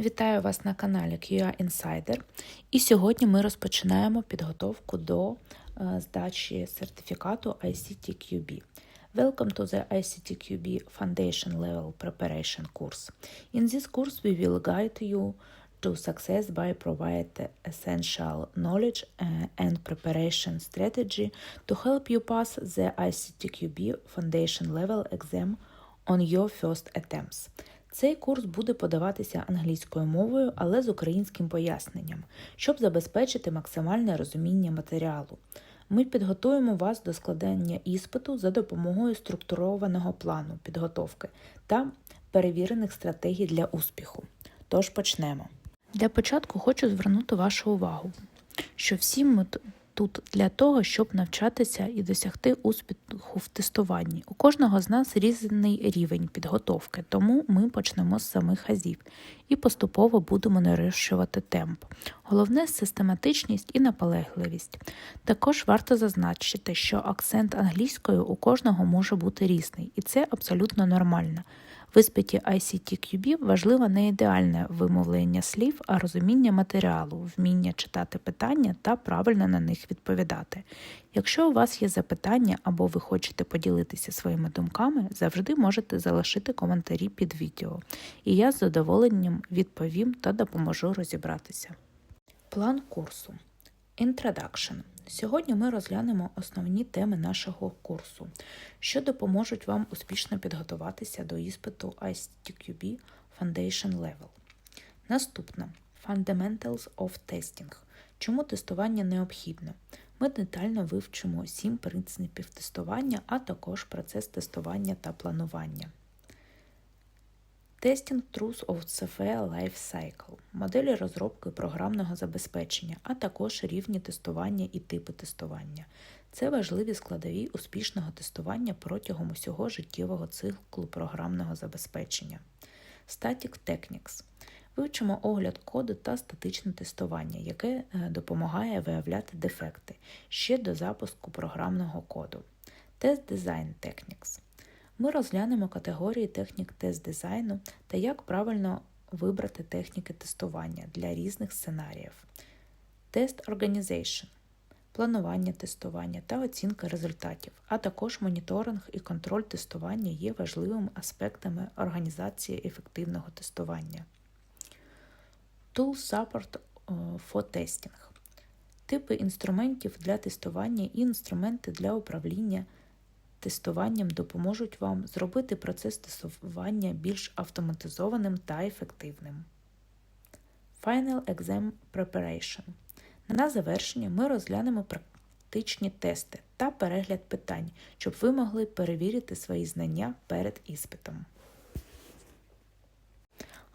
Вітаю вас на каналі QA Insider. І сьогодні ми розпочинаємо підготовку до е, здачі сертифікату ICTQB. Welcome to the ICTQB Foundation Level Preparation course. In this course, we will guide you to success by providing essential knowledge uh, and preparation strategy to help you pass the ICTQB Foundation Level exam on your first attempts. Цей курс буде подаватися англійською мовою, але з українським поясненням, щоб забезпечити максимальне розуміння матеріалу. Ми підготуємо вас до складання іспиту за допомогою структурованого плану підготовки та перевірених стратегій для успіху. Тож почнемо. Для початку хочу звернути вашу увагу, що всі ми тут для того, щоб навчатися і досягти успіху в тестуванні. У кожного з нас різний рівень підготовки, тому ми почнемо з самих азів і поступово будемо нарощувати темп. Головне систематичність і наполегливість. Також варто зазначити, що акцент англійською у кожного може бути різний, і це абсолютно нормально. В іспиті ICT-QB важливо не ідеальне вимовлення слів, а розуміння матеріалу, вміння читати питання та правильно на них відповідати. Якщо у вас є запитання або ви хочете поділитися своїми думками, завжди можете залишити коментарі під відео, і я з задоволенням відповім та допоможу розібратися. План курсу. Introduction. Сьогодні ми розглянемо основні теми нашого курсу, що допоможуть вам успішно підготуватися до іспиту ICTQB Foundation Level. Наступне Fundamentals of Testing. Чому тестування необхідне? Ми детально вивчимо сім принципів тестування, а також процес тестування та планування. Testing Truth of CFE Life Cycle, моделі розробки програмного забезпечення, а також рівні тестування і типи тестування. Це важливі складові успішного тестування протягом усього життєвого циклу програмного забезпечення. Static Techniques. Вивчимо огляд коду та статичне тестування, яке е, допомагає виявляти дефекти ще до запуску програмного коду. Test Design Techniques. Ми розглянемо категорії технік тест-дизайну та як правильно вибрати техніки тестування для різних сценаріїв. Тест Organization – планування тестування та оцінка результатів, а також моніторинг і контроль тестування є важливими аспектами організації ефективного тестування. Tool Support for Testing – типи інструментів для тестування і інструменти для управління тестуванням допоможуть вам зробити процес тестування більш автоматизованим та ефективним. Final Exam Preparation. На завершення ми розглянемо практичні тести та перегляд питань, щоб ви могли перевірити свої знання перед іспитом.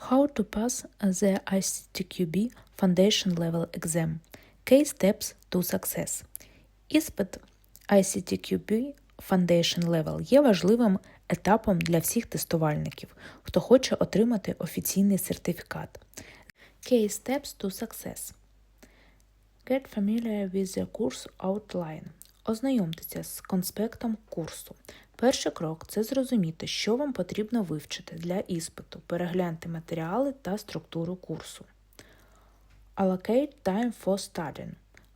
How to pass the ICTQB Foundation Level Exam. Key Steps to Success. Іспит ICTQB Foundation Level є важливим етапом для всіх тестувальників, хто хоче отримати офіційний сертифікат. Key Steps to Success Get familiar with the course outline. Ознайомтеся з конспектом курсу. Перший крок це зрозуміти, що вам потрібно вивчити для іспиту, перегляньте матеріали та структуру курсу. Allocate time for studying.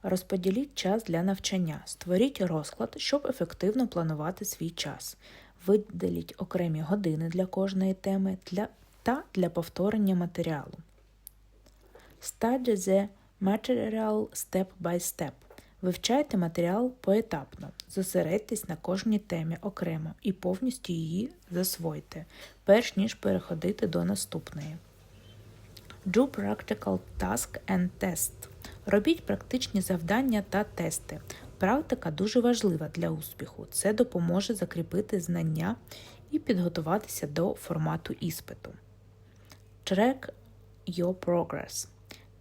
Розподіліть час для навчання, створіть розклад, щоб ефективно планувати свій час. Виділіть окремі години для кожної теми для, та для повторення матеріалу. Study the material step by step. Вивчайте матеріал поетапно, зосередьтесь на кожній темі окремо і повністю її засвойте, перш ніж переходити до наступної. Do practical task and test. Робіть практичні завдання та тести. Практика дуже важлива для успіху. Це допоможе закріпити знання і підготуватися до формату іспиту. Track your progress.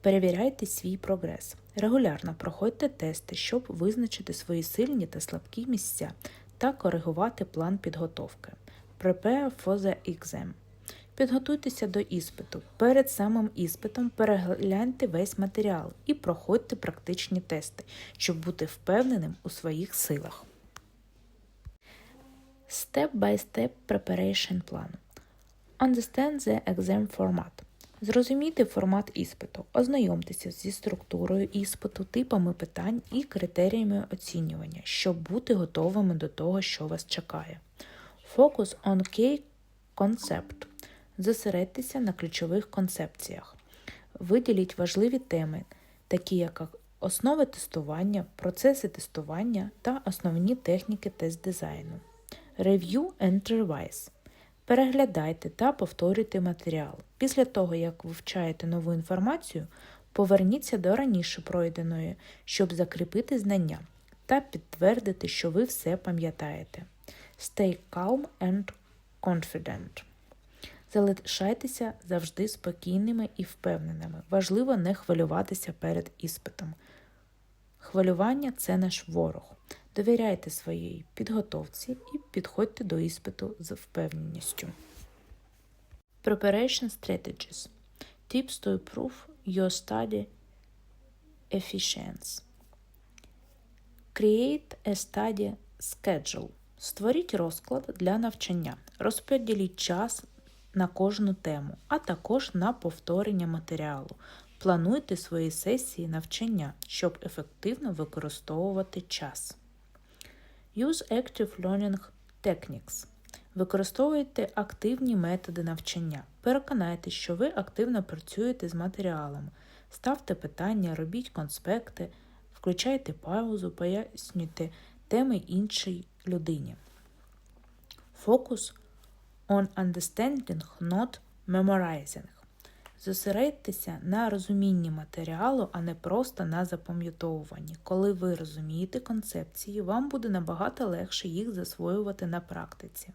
Перевіряйте свій прогрес. Регулярно проходьте тести, щоб визначити свої сильні та слабкі місця та коригувати план підготовки. Prepare for the exam. Підготуйтеся до іспиту. Перед самим іспитом перегляньте весь матеріал і проходьте практичні тести, щоб бути впевненим у своїх силах. Step by step preparation plan. Understand the exam format. Зрозумійте формат іспиту, ознайомтеся зі структурою іспиту, типами питань і критеріями оцінювання, щоб бути готовими до того, що вас чекає. Focus on key concept. Зосередьтеся на ключових концепціях. Виділіть важливі теми, такі як основи тестування, процеси тестування та основні техніки тест-дизайну. Review and revise. Переглядайте та повторюйте матеріал. Після того, як вивчаєте нову інформацію, поверніться до раніше пройденої, щоб закріпити знання та підтвердити, що ви все пам'ятаєте. Stay calm and confident. Залишайтеся завжди спокійними і впевненими. Важливо не хвилюватися перед іспитом. Хвилювання це наш ворог. Довіряйте своїй підготовці і підходьте до іспиту з впевненістю. Preparation strategies. Tips to improve your study efficiency. Create a study schedule. Створіть розклад для навчання. Розподіліть час на кожну тему, а також на повторення матеріалу. Плануйте свої сесії навчання, щоб ефективно використовувати час. Use Active Learning Techniques. Використовуйте активні методи навчання. Переконайтеся, що ви активно працюєте з матеріалом. Ставте питання, робіть конспекти, включайте паузу, пояснюйте теми іншій людині. Фокус on understanding, not memorizing. Зосередьтеся на розумінні матеріалу, а не просто на запам'ятовуванні. Коли ви розумієте концепції, вам буде набагато легше їх засвоювати на практиці.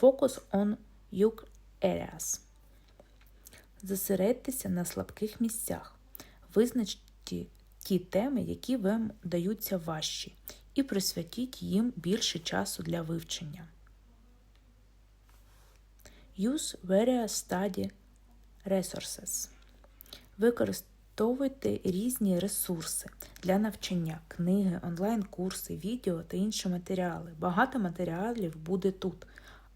Focus on weak areas. Зосередьтеся на слабких місцях. Визначте ті теми, які вам даються важчі, і присвятіть їм більше часу для вивчення. Use various study resources. Використовуйте різні ресурси для навчання, книги, онлайн-курси, відео та інші матеріали. Багато матеріалів буде тут.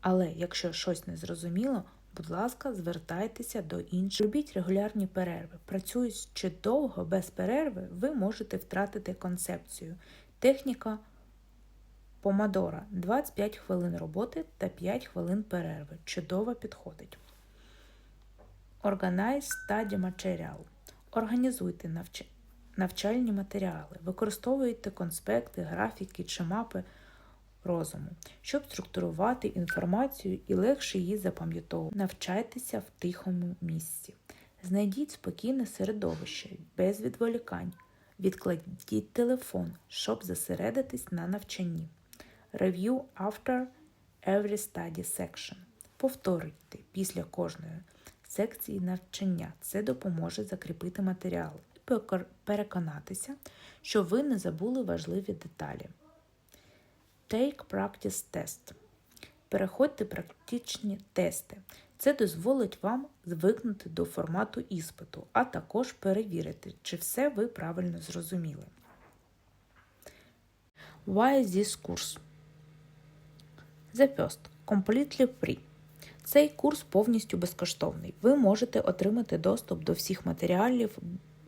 Але якщо щось не зрозуміло, будь ласка, звертайтеся до інших. Робіть регулярні перерви. Працюючи довго без перерви, ви можете втратити концепцію. Техніка помадора 25 хвилин роботи та 5 хвилин перерви. Чудово підходить. Organize Study Material. Організуйте навч... навчальні матеріали, використовуйте конспекти, графіки чи мапи розуму, щоб структурувати інформацію і легше її запам'ятовувати. Навчайтеся в тихому місці. Знайдіть спокійне середовище, без відволікань. Відкладіть телефон, щоб зосередитись на навчанні. Review after every study section. Повторюйте після кожної секції навчання. Це допоможе закріпити матеріал і переконатися, що ви не забули важливі деталі. Take Practice Test. Переходьте практичні тести. Це дозволить вам звикнути до формату іспиту, а також перевірити, чи все ви правильно зрозуміли. Why this course? The first. Completely free. Цей курс повністю безкоштовний. Ви можете отримати доступ до всіх матеріалів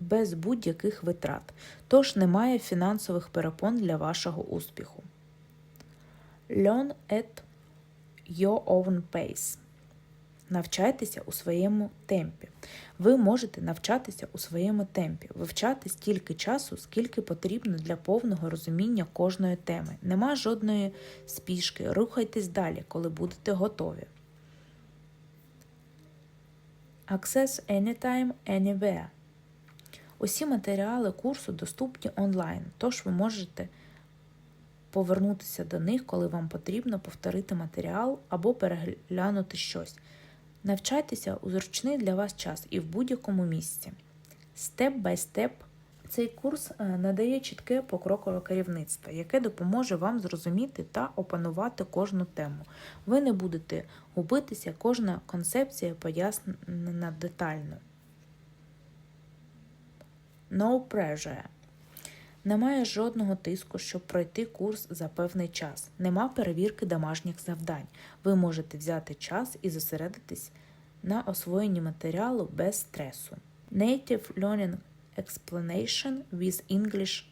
без будь-яких витрат, тож немає фінансових перепон для вашого успіху. Learn at your own pace. Навчайтеся у своєму темпі. Ви можете навчатися у своєму темпі, вивчати стільки часу, скільки потрібно для повного розуміння кожної теми. Нема жодної спішки. Рухайтесь далі, коли будете готові. Access Anytime Anywhere. Усі матеріали курсу доступні онлайн, тож ви можете повернутися до них, коли вам потрібно повторити матеріал або переглянути щось. Навчайтеся у зручний для вас час і в будь-якому місці. Степ бай степ цей курс е, надає чітке покрокове керівництво, яке допоможе вам зрозуміти та опанувати кожну тему. Ви не будете губитися, кожна концепція пояснена детально. No pressure. Немає жодного тиску, щоб пройти курс за певний час. Нема перевірки домашніх завдань. Ви можете взяти час і зосередитись на освоєнні матеріалу без стресу. Native Learning Explanation with English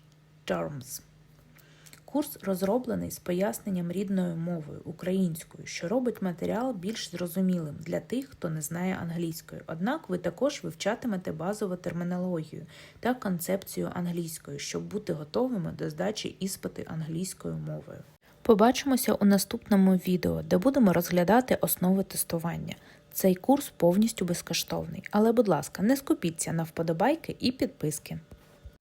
Terms. Курс розроблений з поясненням рідною мовою українською, що робить матеріал більш зрозумілим для тих, хто не знає англійської. Однак ви також вивчатимете базову термінологію та концепцію англійської, щоб бути готовими до здачі іспити англійською мовою. Побачимося у наступному відео, де будемо розглядати основи тестування. Цей курс повністю безкоштовний, але, будь ласка, не скупіться на вподобайки і підписки.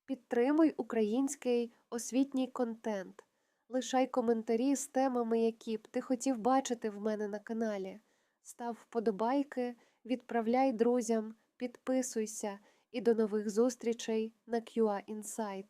Підтримуй український освітній контент. Лишай коментарі з темами, які б ти хотів бачити в мене на каналі. Став вподобайки, відправляй друзям, підписуйся і до нових зустрічей на QA Insight.